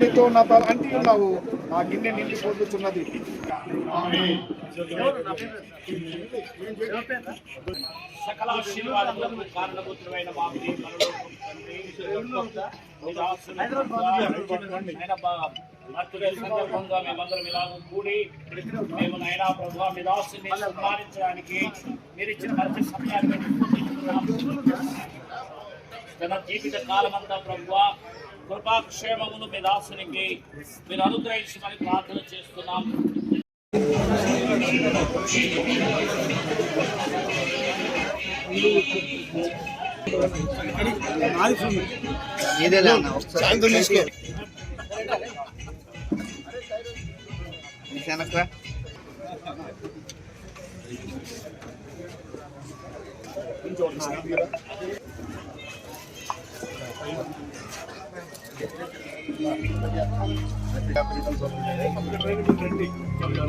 నీతో నాతో అంటి ఉన్నావు. నా గిన్నె నిండిపోతున్నది సకల ఆశీర్వాదములకు కారణభూతుడైన మా ప్రియ తండ్రి, మీ సందర్భంగా మేమందరం కూడి మేము ప్రభు మీ దాసుని సన్మానించడానికి మీరు ఇచ్చిన మంచి సమయాన్ని తన జీవిత కాలమంతా ప్రభు కృపాక్షేమమును మీ దాసునికి మీరు అనుగ్రహించమని ప్రార్థన చేస్తున్నాం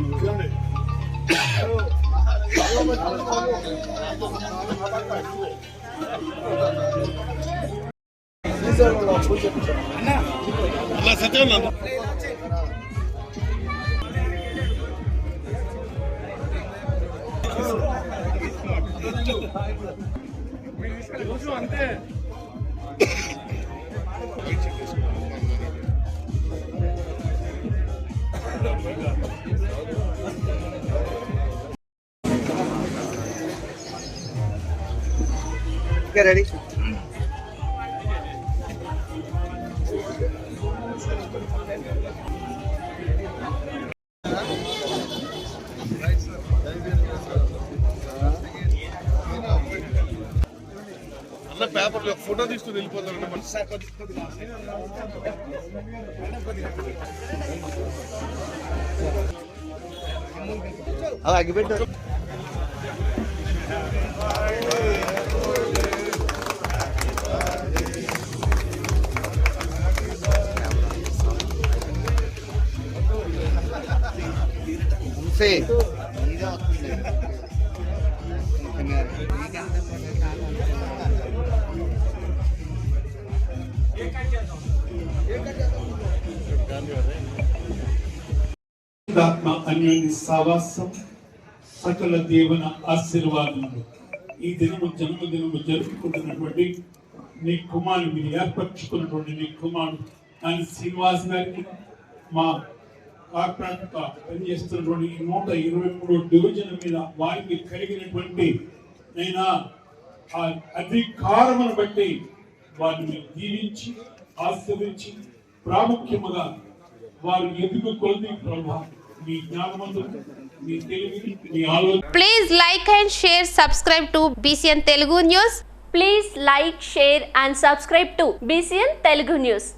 ఇదేలే అన్న ఒకసారి తీసుకో వెనక్రా ఇంకా రెడీ? అన్న పేపర్ ఫోటో తీసుకుని వెళ్ళిపోతారు అవి అగ్గిపెట్టు వంశీ, నీదే వస్తుంది. ఆత్మ అన్యోన్య సావాసం సకల దేవున ఆశీర్వాదములు ఈ దినము జన్మదినము జరుపుకుంటున్నటువంటి నీ కుమారుడు మీరు ఏర్పరచుకున్నటువంటి నీ కుమారుడు ఆయన శ్రీనివాస్ గారికి మా కార్పొరేట్ పనిచేస్తున్నటువంటి ఈ నూట ఇరవై మూడు డివిజన్ మీద వారికి కలిగినటువంటి అయినా ఆ అధికారమును బట్టి వారిని దీవించి ఆశీర్వించి ప్రాముఖ్యముగా వారు ఎదుగు కొద్ది ప్రభావం మీ జ్ఞానమందు మీ తెలివి మీ ఆలోచన. Please like and share subscribe to BCN Telugu news please like share and subscribe to BCN Telugu news